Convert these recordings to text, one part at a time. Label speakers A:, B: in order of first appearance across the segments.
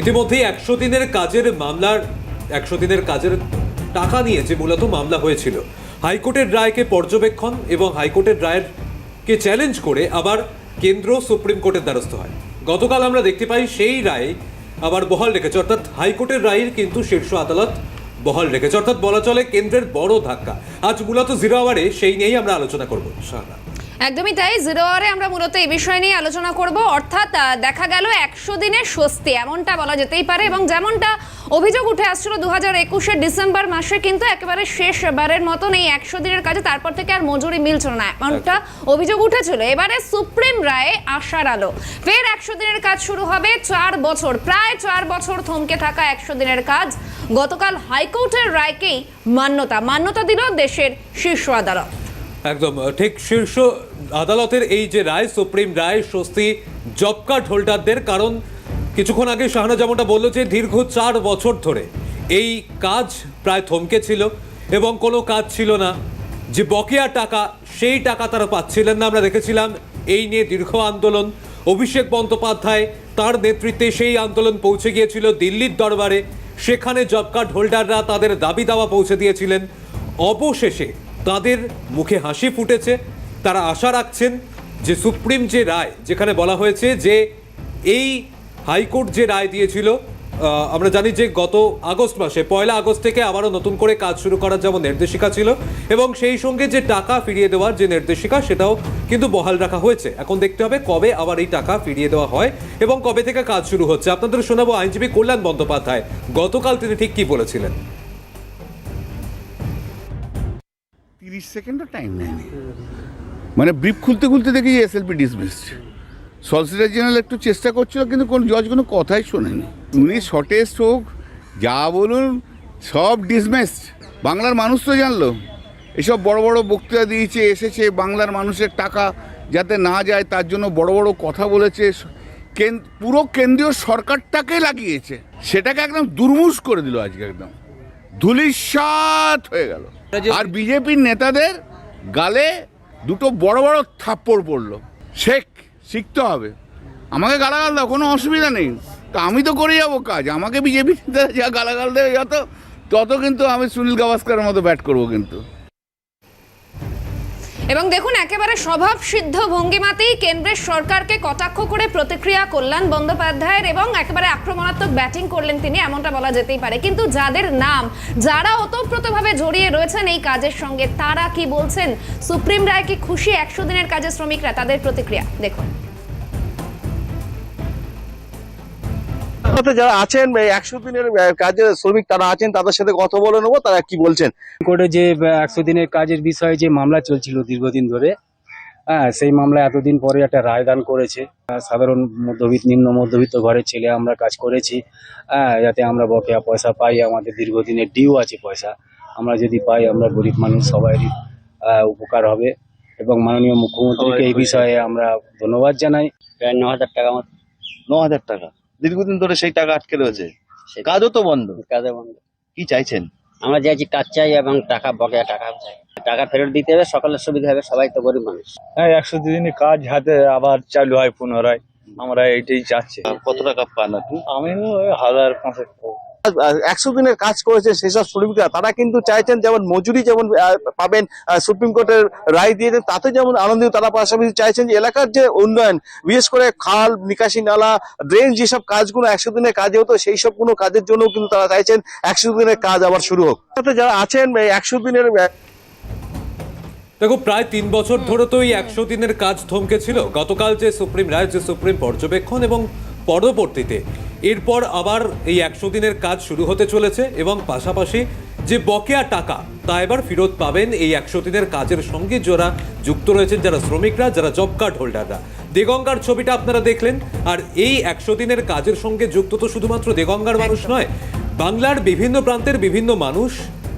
A: ইতিমধ্যেই একশো দিনের কাজের মামলার, একশো দিনের কাজের টাকা নিয়ে যে মূলত মামলা হয়েছিল, হাইকোর্টের রায়কে পর্যবেক্ষণ এবং হাইকোর্টের রায়ের কে চ্যালেঞ্জ করে আবার কেন্দ্র সুপ্রিম কোর্টের দ্বারস্থ হয়। গতকাল আমরা দেখতে পাই সেই রায় আবার বহাল রেখেছে, অর্থাৎ হাইকোর্টের রায়ের কিন্তু শীর্ষ আদালত বহাল রেখেছে। অর্থাৎ বলা চলে কেন্দ্রের বড় ধাক্কা। আজ মূলত জিরো আওয়ারে সেই নিয়েই আমরা আলোচনা করব শাহানা
B: একদমই তাই। জিরো আওয়ারে আমরা মূলত এই বিষয় নিয়ে আলোচনা করব। অর্থাৎ দেখা গেল একশো দিনের স্বস্তি এমনটা বলা যেতেই পারে এবং যেমনটা অভিযোগ উঠে আসছিল দু হাজার একুশের ডিসেম্বর মাসে কিন্তু একেবারে শেষ শেষবারের মতন এই একশো দিনের কাজে তারপর থেকে আর মজুরি মিলছিল না এমনটা অভিযোগ উঠেছিল। এবারে সুপ্রিম রায়ে আশার আলো। ফের একশো দিনের কাজ শুরু হবে চার বছর প্রায় চার বছর থমকে থাকা একশো দিনের কাজ। গতকাল হাইকোর্টের রায়কেই মান্যতা মান্যতা দিল দেশের শীর্ষ আদালত।
A: একদম ঠিক শীর্ষ আদালতের এই যে রায়, সুপ্রিম রায়, স্বস্তি জব কার্ড হোল্ডারদের কারণ কিছুক্ষণ আগে শাহানা যেমনটা বলল যে দীর্ঘ চার বছর ধরে এই কাজ প্রায় থমকে ছিল এবং কোনো কাজ ছিল না। যে বকেয়া টাকা, সেই টাকা তারা পাচ্ছিলেন না। আমরা দেখেছিলাম এই নিয়ে দীর্ঘ আন্দোলন। অভিষেক বন্দ্যোপাধ্যায় তার নেতৃত্বে সেই আন্দোলন পৌঁছে গিয়েছিল দিল্লির দরবারে। সেখানে জব হোল্ডাররা তাদের দাবি দাওয়া পৌঁছে দিয়েছিলেন। অবশেষে তাদের মুখে হাসি ফুটেছে। তারা আশা রাখছেন যে সুপ্রিম যে রায়, যেখানে বলা হয়েছে যে এই হাইকোর্ট যে রায় দিয়েছিল আমরা জানি যে গত আগস্ট মাসে, পয়লা আগস্ট থেকে আবারও নতুন করে কাজ শুরু করার যেমন নির্দেশিকা ছিল, এবং সেই সঙ্গে যে টাকা ফিরিয়ে দেওয়ার যে নির্দেশিকা, সেটাও কিন্তু বহাল রাখা হয়েছে। এখন দেখতে হবে কবে আবার এই টাকা ফিরিয়ে দেওয়া হয় এবং কবে থেকে কাজ শুরু হচ্ছে। আপনাদের শোনাবো আইনজীবী কল্যাণ বন্দ্যোপাধ্যায়। গতকাল তিনি ঠিক কি বলেছিলেন?
C: তিরিশ সেকেন্ডও টাইম নেয়নি। মানে ব্রিফ খুলতে খুলতে দেখি এসএলপি ডিসমিসড সলিসিটার জেনারেল একটু চেষ্টা করছিল, কিন্তু কোন জজ কোনো কথাই শোনেনি। উনি শর্টেস্ট হোক, যা বলুন, সব ডিসমিসড বাংলার মানুষ তো জানলো। এসব বড় বড় বক্তৃতা দিয়েছে, এসেছে বাংলার মানুষের টাকা, যাতে না যায়, তার জন্য বড় বড় কথা বলেছে। পুরো কেন্দ্রীয় সরকারটাকে লাগিয়েছে। সেটাকে একদম দুর্মুষ করে দিল আজকে একদম। ধুলিসাৎ হয়ে গেল। আর বিজেপির নেতাদের গালে দুটো বড় বড় থাপ্পড় পড়ল। শেখ, শিখতে হবে। আমাকে গালাগাল দাও, কোনো অসুবিধা নেই। তা আমি তো করে যাব কাজ। আমাকে বিজেপি নেতারা যা গালাগাল দেবে, যত তত কিন্তু আমি সুনীল গাভাস্কারের মতো ব্যাট করব কিন্তু।
B: এবং দেখুন, একেবারে স্বভাব সিদ্ধ ভঙ্গিমাতেই কেন্দ্রের সরকারকে কটাক্ষ করে প্রতিক্রিয়া করলেন বন্দ্যোপাধ্যায়ের এবং একেবারে আক্রমণাত্মক ব্যাটিং করলেন তিনি, এমনটা বলা যেতেই পারে। কিন্তু যাদের নাম, যারা ওতপ্রোতভাবে জড়িয়ে রয়েছেন এই কাজের সঙ্গে, তারা কি বলছেন? সুপ্রিম রায় কি খুশি একশো দিনের কাজে শ্রমিকরা? তাদের প্রতিক্রিয়া, দেখুন।
D: সাথে যারা আছেন একশো দিনের আহ, কাজে শ্রমিক তারা আছেন তাদের সাথে কথা বলে নেব তারা কি বলছেন?
E: কোর্টে যে একশো দিনের কাজের বিষয়ে যে মামলা চলছিল দীর্ঘদিন ধরে হ্যাঁ সেই মামলা এতদিন পরে একটা রায়দান করেছে। সাধারণ মধ্যবিত্ত নিম্ন মধ্যবিত্ত ঘরের ছেলে আমরা কাজ করেছি হ্যাঁ যাতে আমরা বকেয়া পয়সা পাই আমাদের দীর্ঘদিনের ডিউ আছে পয়সা আমরা যদি পাই আমরা গরিব মানুষ সবারই আহ, উপকার হবে। এবং মাননীয় মুখ্যমন্ত্রীকে এই বিষয়ে আমরা ধন্যবাদ জানাই।
F: প্রায় ন হাজার টাকা
D: ন হাজার টাকা? দীর্ঘদিন ধরে সেই টাকা আটকে রয়েছে। কাজও তো বন্ধ।
F: কাজও বন্ধ।
D: কি চাইছেন?
F: আমরা চাইছি কাজ চাই এবং টাকা বকেয়া টাকা চাই। টাকা ফেরত দিতে হবে সকালের সুবিধা হবে সবাই তো গরিব মানুষ।
G: হ্যাঁ একশো দুদিনে কাজ হাতে আবার চালু হয় পুনরায়। আমরা এইটাই চাচ্ছি।
D: কত টাকা পান আপনি?
G: আমি ওই হাজার পাঁচেক পাবো।
D: একশো দিনের কাজ করেছে সেসব শ্রমিকরা, তারা কিন্তু চাইছেন যেমন মজুরি যেমন পাবেন সুপ্রিম কোর্টের রায় দিয়েছেন তাতে যেমন আনন্দিত, তারা পাশাপাশি চাইছেন যে এলাকার যে উন্নয়ন, বিশেষ করে খাল, নিকাশি নালা, ড্রেন যেসব কাজগুলো একশো দিনের কাজে হতো, সেই সব কোনো কাজের জন্য কিন্তু তারা চাইছেন একশো দিনের কাজ আবার শুরু হোক। যারা আছেন একশো দিনের
A: দেখো, প্রায় তিন বছর ধরে তো এই একশো দিনের কাজ থমকে ছিল গতকাল যে সুপ্রিম রায়, যে সুপ্রিম পর্যবেক্ষণ এবং পরবর্তীতে। এরপর আবার এই একশো দিনের কাজ শুরু হতে চলেছে এবং পাশাপাশি যে বকেয়া টাকা তা এবার ফেরত পাবেন এই একশো দিনের কাজের সঙ্গে যারা যুক্ত রয়েছেন যারা শ্রমিকরা যারা জব কার্ড হোল্ডাররা দেগঙ্গার ছবিটা আপনারা দেখলেন আর এই একশো দিনের কাজের সঙ্গে যুক্ত তো শুধুমাত্র দেগঙ্গার মানুষ নয় বাংলার বিভিন্ন প্রান্তের বিভিন্ন মানুষ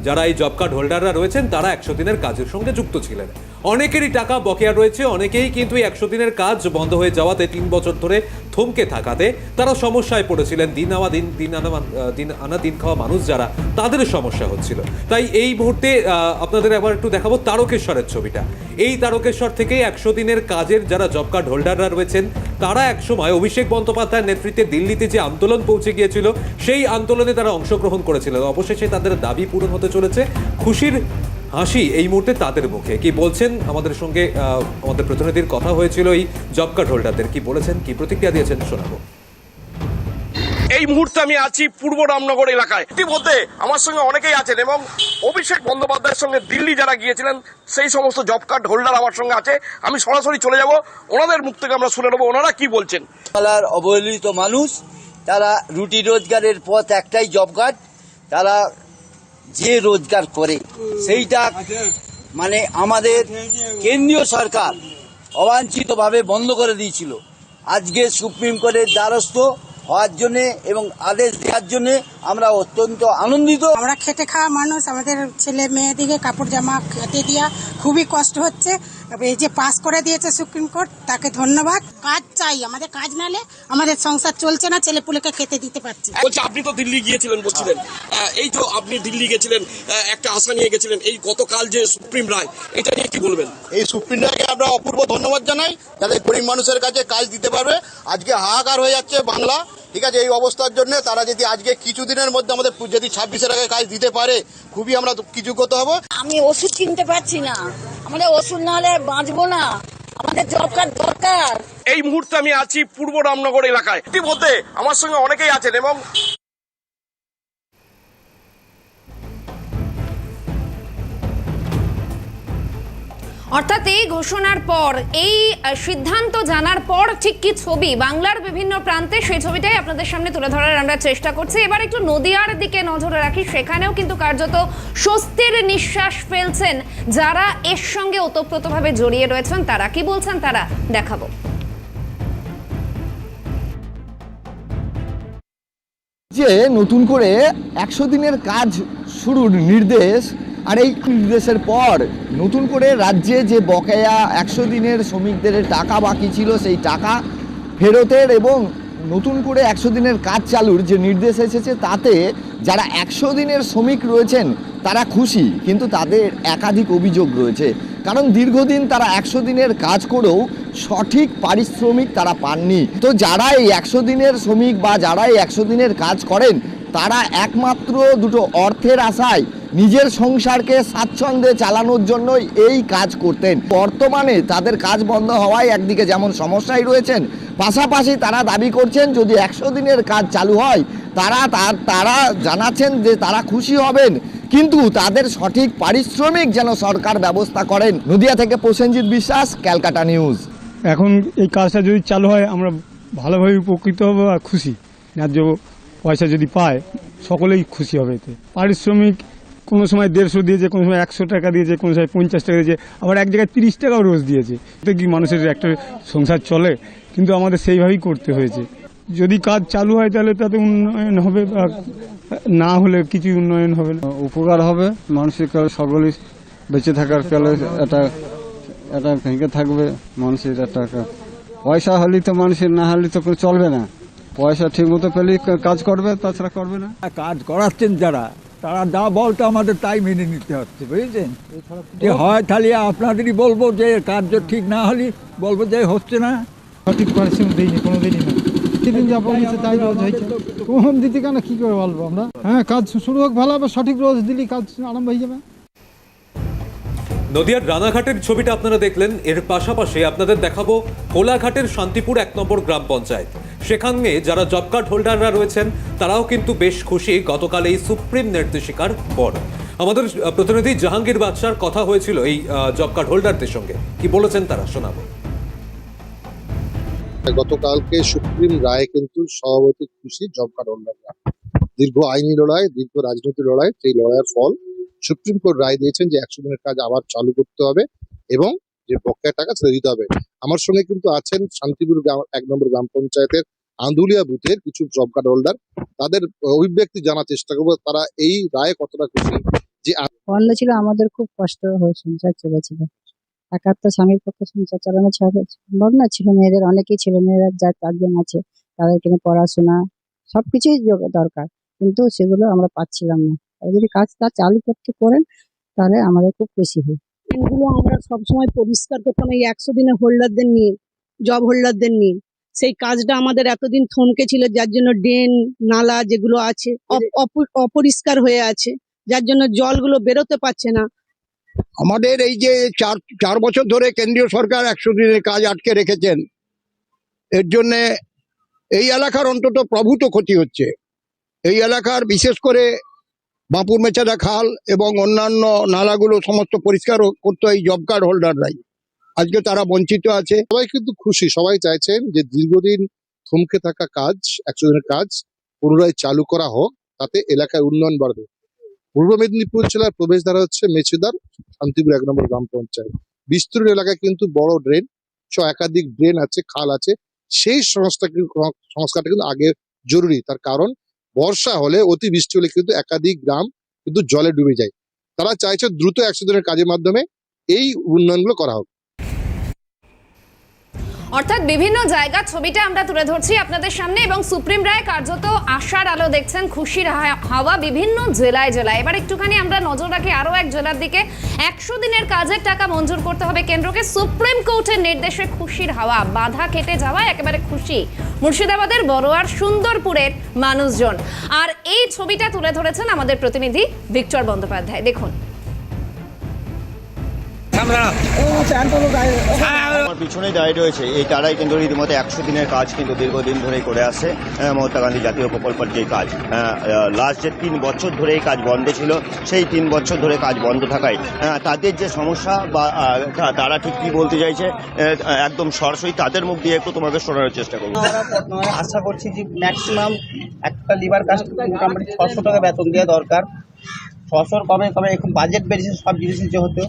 A: যারা এই জব কার্ড হোল্ডাররা রয়েছেন তারা একশো দিনের কাজের সঙ্গে যুক্ত ছিলেন। অনেকেরই টাকা বকেয়া রয়েছে, অনেকেই কিন্তু একশো দিনের কাজ বন্ধ হয়ে যাওয়াতে তিন বছর ধরে থমকে থাকাতে তারা সমস্যায় পড়েছিলেন। দিন আনা দিন দিন আনা দিন আনা দিন খাওয়া মানুষ যারা, তাদের সমস্যা হচ্ছিল। তাই এই মুহূর্তে আপনাদের আবার একটু দেখাবো তারকেশ্বরের ছবিটা। এই তারকেশ্বর থেকে একশো দিনের কাজের যারা জব কার্ড হোল্ডাররা রয়েছেন, তারা একসময় অভিষেক বন্দ্যোপাধ্যায়ের নেতৃত্বে দিল্লিতে যে আন্দোলন পৌঁছে গিয়েছিল, সেই আন্দোলনে তারা অংশগ্রহণ করেছিল অবশেষে তাদের দাবি পূরণ হতে চলেছে। খুশির হাসি এই মুহূর্তে তাদের মুখে। কি বলছেন আমাদের সঙ্গে আমাদের প্রতিনিধির কথা হয়েছিল এই জব কার্ড হোল্ডারদের কি বলেছেন কি প্রতিক্রিয়া দিয়েছেন শোনাবো।
H: এই মুহূর্তে আমি আছি পূর্ব রামনগর এলাকায়। ইতিমধ্যে আমার সঙ্গে অনেকেই আছেন এবং অভিষেক বন্দ্যোপাধ্যায়ের সঙ্গে দিল্লি যারা গিয়েছিলেন সেই সমস্ত জব কার্ড হোল্ডার আমার সঙ্গে আছে। আমি সরাসরি চলে যাব ওনাদের মুখ থেকে আমরা শুনে নেব ওনারা কি বলছেন?
I: বাংলার অবহেলিত মানুষ তারা রুটি রোজগারের পথ একটাই জব কার্ড। তারা যে রোজগার করে, সেইটা মানে আমাদের কেন্দ্রীয় সরকার অবাঞ্ছিতভাবে বন্ধ করে দিয়েছিল। আজকে সুপ্রিম কোর্টের দ্বারস্থ হওয়ার জন্যে এবং আদেশ দেওয়ার জন্যে আমরা অত্যন্ত আনন্দিত।
J: আমরা খেটে খাওয়া মানুষ, আমাদের ছেলে মেয়েদিকে কাপড় জামা খেতে দিয়া খুবই কষ্ট হচ্ছে। এই যে পাস করে দিয়েছে সুপ্রিম কোর্ট তাকে ধন্যবাদ। কাজ চাই আমাদের কাজ নালে আমাদের সংসার চলছে না ছেলে পুলেকে খেতে দিতে পারছি।
H: বলছি আপনি তো দিল্লি গিয়েছিলেন বলছিলেন। এই তো আপনি দিল্লি গেছিলেন একটা আশা নিয়ে গেছিলেন এই গতকাল যে সুপ্রিম রায় এটা নিয়ে কি বলবেন?
K: এই সুপ্রিম রায়কে আমরা অপূর্ব ধন্যবাদ জানাই যাতে গরিব মানুষের কাছে কাজ দিতে পারবে। আজকে হাহাকার হয়ে যাচ্ছে বাংলা ঠিক আছে? এই অবস্থার জন্য তারা যদি আজকে কিছুদিনের মধ্যে আমাদের যদি ছাব্বিশের আগে কাজ দিতে পারে খুবই আমরা কৃতজ্ঞতা হব।
J: আমি ওষুধ কিনতে পারছি না। আমাদের ওষুধ না হলে বাঁচবো না। আমাদের জব কার্ড দরকার।
H: এই মুহূর্তে আমি আছি পূর্ব রামনগর এলাকায়। ইতিমধ্যে আমার সঙ্গে অনেকেই আছেন এবং
B: অর্থাৎ এই ঘোষণার পর, এই সিদ্ধান্ত জানার পর ঠিক কি ছবি? বাংলার বিভিন্ন প্রান্তে সেই ছবিটাই আপনাদের সামনে তুলে ধরার আমরা চেষ্টা করছি। এবার একটু নদিয়ার দিকে নজর রাখি, সেখানেও কিন্তু কার্যত স্বস্তির নিঃশ্বাস ফেলছেন যারা এর সঙ্গে ওতপ্রোতভাবে জড়িয়ে রয়েছেন, তারা কি বলছেন তারা দেখাবো।
L: যে নতুন করে একশো দিনের কাজ শুরুর নির্দেশ আর এই নির্দেশের পর নতুন করে রাজ্যে যে বকেয়া একশো দিনের শ্রমিকদের টাকা বাকি ছিল, সেই টাকা ফেরতের এবং নতুন করে একশো দিনের কাজ চালুর যে নির্দেশ এসেছে, তাতে যারা একশো দিনের শ্রমিক রয়েছেন, তারা খুশি। কিন্তু তাদের একাধিক অভিযোগ রয়েছে। কারণ দীর্ঘদিন তারা একশো দিনের কাজ করেও সঠিক পারিশ্রমিক তারা পাননি। তো যারা এই একশো দিনের শ্রমিক বা যারা এই একশো দিনের কাজ করেন, তারা একমাত্র দুটো অর্থের আশায় নিজের সংসারকে স্বাচ্ছন্দ্যে চালানোর জন্যই এই কাজ করতেন। বর্তমানে তাদের কাজ বন্ধ হওয়ায় একদিকে যেমন সমস্যায় রয়েছেন, পাশাপাশি তারা দাবি করছেন, যদি একশো দিনের কাজ চালু হয়, তারা তার, তারা জানাচ্ছেন যে তারা খুশি হবেন। কিন্তু তাদের সঠিক পারিশ্রমিক যেন সরকার ব্যবস্থা করেন। নদিয়া থেকে প্রসেনজিৎ বিশ্বাস, ক্যালকাটা নিউজ।
M: এখন এই কাজটা যদি চালু হয়, আমরা ভালোভাবে উপকৃত হব আর খুশি। ন্যায্য পয়সা যদি পায়, সকলেই খুশি হবে এতে। পারিশ্রমিক কোনো সময় দেড়শো দিয়েছে কোনো সময় একশো টাকা দিয়েছে কোনো সময় পঞ্চাশ টাকা দিয়েছে আবার এক জায়গায় তিরিশ টাকাও রোজ দিয়েছে। এতে কি মানুষের একটা সংসার চলে? কিন্তু আমাদের সেইভাবেই করতে হয়েছে। যদি কাজ চালু হয় তাহলে তাতে উন্নয়ন হবে বা না হলে কিছু উন্নয়ন হবে না। উপকার হবে মানুষের সকলেই বেঁচে থাকার কালে একটা এটা ভেঙে থাকবে মানুষের একটা পয়সা হলে তো মানুষের না হলে তো চলবে না। পয়সা ঠিক মতো পেলেই কাজ করবে তাছাড়া করবে না।
L: কাজ করাচ্ছেন যারা তারা যা বলতো আমাদের তাই মেনে নিতে হচ্ছে বুঝেছেন? যে হয় তাহলে আপনাদেরই বলব যে কার্য ঠিক না হলে বলব যে হচ্ছে না।
M: সঠিক পারিশ্রমিক দিইনি কোনো দিনই না। সেদিন যা বলেছে তাই রোজ হয়েছে। কোন দিতে কেন কী করে বলব আমরা? হ্যাঁ কাজ শুরু হোক ভালো হবে সঠিক রোজ দিলি কাজ আরম্ভ হয়ে যাবে।
A: নদিয়ার রানাঘাটের ছবিটা আপনারা দেখলেন। এর পাশাপাশি আপনাদের দেখাবো কোলাঘাটের শান্তিপুর এক নম্বর গ্রাম পঞ্চায়েত। সেখানে যারা জব কার্ড হোল্ডাররা রয়েছেন, তারাও কিন্তু বেশ খুশি গতকাল এই সুপ্রিম নির্দেশিকার পর। আমাদের প্রতিনিধি জাহাঙ্গীর বাদশার কথা হয়েছিল এই জব কার্ড হোল্ডারদের সঙ্গে। কি বলেছেন তারা? শোনাবো।
K: গতকালকে সুপ্রিম রায় কিন্তু সভাপতি খুশি জব কার্ড হোল্ডাররা। দীর্ঘ আইনি লড়াই, দীর্ঘ রাজনৈতিক লড়াই, সেই লড়াইয়ের ফল সুপ্রিম কোর্ট রায় দিয়েছেন যে একশো দিনের কাজ আবার চালু করতে হবে এবং যে বকেয়া টাকা ছেড়ে দিতে হবে। আমার সঙ্গে কিন্তু আছেন শান্তিপুর গ্রাম এক নম্বর গ্রাম পঞ্চায়েতের আন্দুলিয়া বুথের কিছু জব কার্ড হোল্ডার তাদের অভিব্যক্তি জানার চেষ্টা করব, তারা এই রায়ে কতটা খুশি? যে
J: বন্ধ ছিল, আমাদের খুব কষ্ট হয়ে সংসার চলেছিল। একার তো স্বামীর পক্ষে সংসার চালানো সম্ভব না। ছেলে মেয়েদের, অনেকেই ছেলে মেয়েরা যা চারজন আছে, তাদের কিন্তু পড়াশোনা, সবকিছুই দরকার। কিন্তু সেগুলো আমরা পাচ্ছিলাম না। যদি কাজটা চালু করতে পারেন তাহলে আমাদের খুব খুশি হয়।
N: এগুলো আমরা সবসময় পরিষ্কার করতাম এই একশো দিনের হোল্ডারদের নিয়ে জব হোল্ডারদের নিয়ে। সেই কাজটা আমাদের এতদিন থমকে ছিল যার জন্য ড্রেন নালা যেগুলো আছে অপ- অপ- অপরিষ্কার হয়ে আছে যার জন্য জলগুলো বেরোতে পারছে না।
O: আমাদের এই যে চার চার বছর ধরে কেন্দ্রীয় সরকার একশো দিনের কাজ আটকে রেখেছেন এর জন্য এই এলাকার অন্তত প্রভূত ক্ষতি হচ্ছে। এই এলাকার বিশেষ করে বাঁপুর মেচাদা খাল এবং অন্যান্য নালাগুলো সমস্ত পরিষ্কার করতো এই জব কার্ড হোল্ডাররাই আজকে তারা বঞ্চিত আছে।
K: সবাই কিন্তু খুশি, সবাই চাইছেন যে দীর্ঘদিন থমকে থাকা কাজ, একশো দিনের কাজ পুনরায় চালু করা হোক, তাতে এলাকায় উন্নয়ন বাড়বে। পূর্ব মেদিনীপুর জেলার প্রবেশদ্বার হচ্ছে মেচেদার, শান্তিপুর এক নম্বর গ্রাম পঞ্চায়েত। বিস্তৃত এলাকায় কিন্তু বড় ড্রেন সহ একাধিক ড্রেন আছে, খাল আছে। সেই সংস্থা সংস্কারটা কিন্তু আগে জরুরি, তার কারণ বর্ষা হলে অতি বৃষ্টি হলে কিন্তু একাধিক গ্রাম কিন্তু জলে ডুবে যায়। তারা চাইছে দ্রুত একশো দিনের কাজের মাধ্যমে এই উন্নয়নগুলো করা হোক।
B: অর্থাৎ বিভিন্ন জায়গার ছবিটা আমরা তুলে ধরছি আপনাদের সামনে এবং সুপ্রিম রায় কার্যত আশার আলো দেখছেন, খুশির হাওয়া বিভিন্ন জেলায় জেলায়। এবার একটুখানি আমরা নজর রাখি আরও এক জেলার দিকে। একশো দিনের কাজের টাকা মঞ্জুর করতে হবে কেন্দ্রকে। সুপ্রিম কোর্টের নির্দেশে খুশির হাওয়া, বাধা কেটে যাওয়া একেবারে খুশি। মুর্শিদাবাদের বড়োয়ার সুন্দরপুরের মানুষজন। আর এই ছবিটা তুলে ধরেছেন আমাদের প্রতিনিধি ভিক্টর বন্দ্যোপাধ্যায়। দেখুন।
P: আমার পিছনেই দাঁড়িয়ে রয়েছে। এই তারাই কিন্তু রীতিমতো একশো দিনের কাজ কিন্তু দীর্ঘদিন ধরেই করে আসছে। মহাত্মা গান্ধী জাতীয় প্রকল্পের যে কাজ লাস্ট যে তিন বছর ধরে এই কাজ বন্ধ ছিল সেই তিন বছর ধরে কাজ বন্ধ থাকায় তাদের যে সমস্যা বা আহ, তারা ঠিক কি বলতে চাইছে আহ, একদম সরাসরি তাদের মুখ দিয়ে একটু তোমাকে শোনানোর চেষ্টা করব।
F: আশা করছি যে ম্যাক্সিমাম একটা লিভার কাস্ট মোটামুটি ছশো টাকা বেতন দেওয়া দরকার। ছশোর কমে কমে এখন বাজেট বেড়েছে সব জিনিসের যেহেতু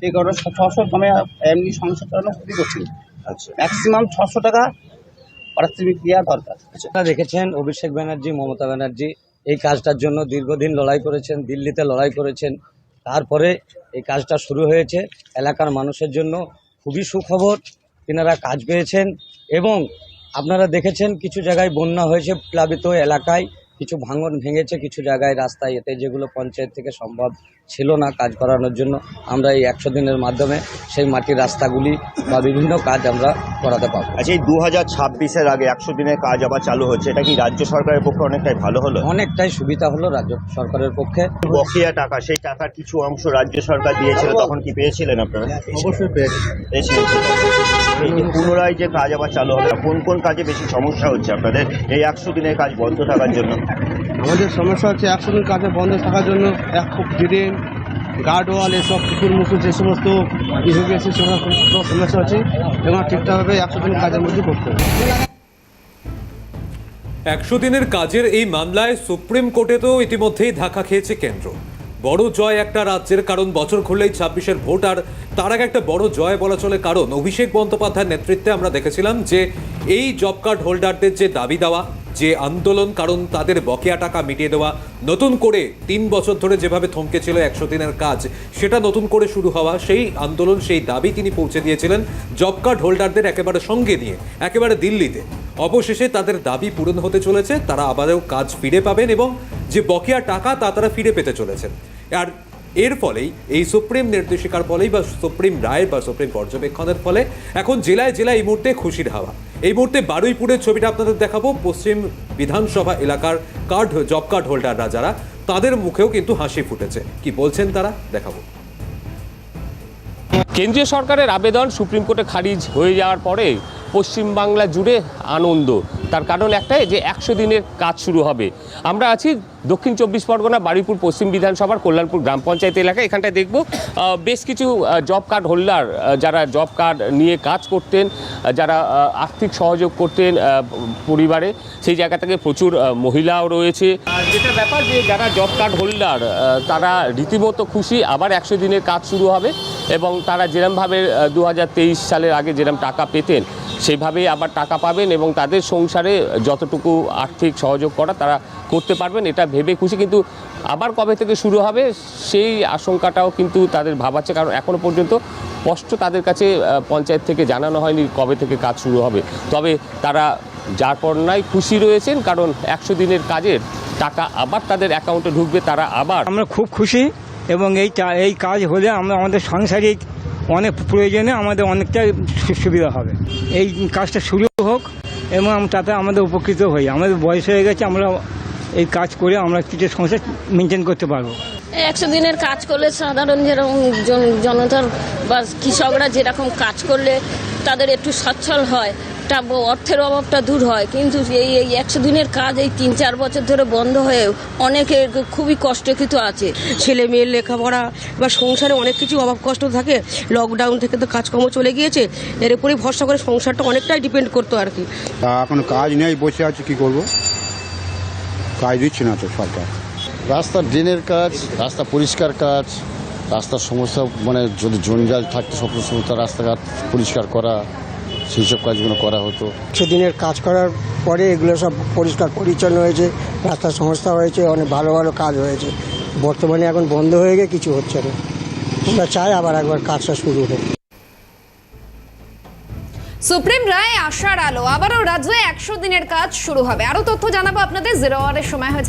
F: সেই কারণে ছশো কমে এমনি সংসার চালানো খুবই কঠিন।
P: আচ্ছা।
F: ম্যাক্সিমাম ছশো টাকা পারিশ্রমিক দেওয়া দরকার।
E: আপনারা দেখেছেন অভিষেক ব্যানার্জি মমতা ব্যানার্জি এই কাজটার জন্য দীর্ঘদিন লড়াই করেছেন দিল্লিতে লড়াই করেছেন। তারপরে এই কাজটা শুরু হয়েছে এলাকার মানুষের জন্য। খুবই সুখবর তিনারা কাজ পেয়েছেন এবং আপনারা দেখেছেন কিছু জায়গায় বন্যা হয়েছে প্লাবিত এলাকায় কিছু ভাঙন ভেঙেছে কিছু জায়গায় রাস্তায় এতে যেগুলো পঞ্চায়েত থেকে সম্ভব ছিল না কাজ করানোর জন্য। আমরা এই একশো দিনের মাধ্যমে সেই মাটির রাস্তাগুলি বা বিভিন্ন কাজ আমরা করাতে পারব।
P: আচ্ছা এই দু হাজার ছাব্বিশের আগে একশো দিনের কাজ আবার চালু হচ্ছে এটা কি রাজ্য সরকারের পক্ষে অনেকটাই ভালো হলো?
E: অনেকটাই সুবিধা হলো রাজ্য সরকারের পক্ষে।
P: বকেয়া টাকা সেই টাকার কিছু অংশ রাজ্য সরকার দিয়েছিল তখন কি পেয়েছিলেন আপনারা?
E: অবশ্যই পেয়েছি।
P: পেয়েছিলেন। এই যে পুনরায় যে কাজ আবার চালু হবে কোন কোন কাজে বেশি সমস্যা হচ্ছে আপনাদের এই একশো দিনের কাজ বন্ধ থাকার জন্য?
F: আমাদের সমস্যা হচ্ছে একশো দিন কাজে বন্ধ থাকার জন্য এক খুব ড্রেন গার্ড ওয়াল এসব পুকুর মুকুর যে সমস্ত সমস্যা আছে এবং ঠিকঠাকভাবে একশো দিন কাজের মধ্যে করতে হবে।
A: একশো দিনের কাজের এই মামলায় সুপ্রিম কোর্টে তো ইতিমধ্যেই ধাক্কা খেয়েছে কেন্দ্র। বড় জয় একটা রাজ্যের কারণ, বছর ঘুরলেই ছাব্বিশের ভোট, আর তার আগে একটা বড় জয় বলা চলে কারণ। অভিষেক বন্দ্যোপাধ্যায়ের নেতৃত্বে আমরা দেখেছিলাম যে এই জব কার্ড হোল্ডারদের যে দাবি দেওয়া যে আন্দোলন, কারণ তাদের বকেয়া টাকা মিটিয়ে দেওয়া, নতুন করে তিন বছর ধরে যেভাবে থমকে ছিল একশো দিনের কাজ, সেটা নতুন করে শুরু হওয়া, সেই আন্দোলন, সেই দাবি তিনি পৌঁছে দিয়েছিলেন জব কার্ড হোল্ডারদের একেবারে সঙ্গে নিয়ে, একেবারে দিল্লিতে। অবশেষে তাদের দাবি পূরণ হতে চলেছে, তারা আবারও কাজ ফিরে পাবেন এবং যে বকেয়া টাকা, তা তারা ফিরে পেতে চলেছেন। আর এর ফলেই এই সুপ্রিম নির্দেশিকার ফলেই বা সুপ্রিম রায় বা সুপ্রিম পর্যবেক্ষণের ফলে এখন জেলায় জেলায় এই মুহূর্তে খুশির হাওয়া। এই মুহূর্তে বারুইপুরের ছবিটা আপনাদের দেখাবো। পশ্চিম বিধানসভা এলাকার কার্ড, জব কার্ড হোল্ডাররা যারা, তাদের মুখেও কিন্তু হাসি ফুটেছে। কি বলছেন তারা? দেখাবো।
Q: কেন্দ্রীয় সরকারের আবেদন সুপ্রিম কোর্টে খারিজ হয়ে যাওয়ার পরে পশ্চিমবাংলা জুড়ে আনন্দ। তার কারণ একটাই যে একশো দিনের কাজ শুরু হবে। আমরা আছি দক্ষিণ চব্বিশ পরগনা, বারুইপুর, পশ্চিম বিধানসভার কল্যাণপুর গ্রাম পঞ্চায়েত এলাকায়। এখানটায় দেখব বেশ কিছু জব কার্ড হোল্ডার যারা জব কার্ড নিয়ে কাজ করতেন যারা আর্থিক সহযোগ করতেন পরিবারে। সেই জায়গা থেকে প্রচুর মহিলাও রয়েছে। যেটা ব্যাপার যে যারা জব কার্ড হোল্ডার তারা রীতিমতো খুশি, আবার একশো দিনের কাজ শুরু হবে। এবং তারা যেরমভাবে দু হাজার তেইশ সালের আগে যেরম টাকা পেতেন, সেইভাবেই আবার টাকা পাবেন এবং তাদের সংসারে যতটুকু আর্থিক সহযোগ করা তারা করতে পারবেন, এটা ভেবে খুশি। কিন্তু আবার কবে থেকে শুরু হবে, সেই আশঙ্কাটাও কিন্তু তাদের ভাবাচ্ছে। কারণ এখনও পর্যন্ত স্পষ্ট তাদের কাছে পঞ্চায়েত থেকে জানানো হয়নি কবে থেকে কাজ শুরু হবে। তবে তারা যার পণ্যায় খুশি রয়েছেন, কারণ একশো দিনের কাজের টাকা আবার তাদের অ্যাকাউন্টে ঢুকবে, তারা আবার
E: আমরা খুব খুশি। এবং এই এই কাজ হলে আমরা আমাদের সাংসারিক অনেক প্রয়োজনে আমাদের অনেকটা সুবিধা হবে। এই কাজটা শুরু হোক এবং তাতে আমাদের উপকৃত হই। আমাদের বয়স হয়ে গেছে, আমরা এই কাজ করে আমরা কিছু সংসার মেনটেন করতে পারব।
N: একশো দিনের কাজ করলে সাধারণ যেরকম জন- জনতার বা কৃষকরা যেরকম কাজ করলে তাদের একটু সচ্ছল হয়। ব- অর্থের অভাবটা দূর হয়। কিন্তু এই এই একশো দিনের কাজ এই তিন চার বছর ধরে বন্ধ হয়ে অনেকের খুবই কষ্টকৃত আছে। ছেলে মেয়ের লেখাপড়া বা সংসারে অনেক কিছু অভাব কষ্ট থাকে লকডাউন থেকে তো কাজকর্ম চলে গিয়েছে এর উপরেই ভরসা করে সংসারটা অনেকটাই ডিপেন্ড করতো আর কি।
R: তা এখন কাজ নেই বসে আছে কি করব? কাজ দিচ্ছে না তো সরকার।
O: রাস্তার ড্রেনের কাজ রাস্তা পরিষ্কার কাজ রাস্তার সমস্যা মানে যদি জঞ্জাল থাকতো সব সমস্ত রাস্তাঘাট পরিষ্কার করা। সেই সব কাজগুলো করা হতো।
S: একশো দিনের কাজ করার পরে এগুলো সব পরিষ্কার পরিচ্ছন্ন হয়েছে রাস্তার সংস্থা হয়েছে অনেক ভালো ভালো কাজ হয়েছে। বর্তমানে এখন বন্ধ হয়ে গিয়ে কিছু হচ্ছে না। আমরা চাই আবার একবার কাজটা শুরু হোক।
B: সুপ্রিম রায় আশার আলো আবারও রাজ্যে একশো দিনের কাজ শুরু হবে। আরও তথ্য জানাব আপনাদের জিরো আওয়ারের সময় হয়েছে।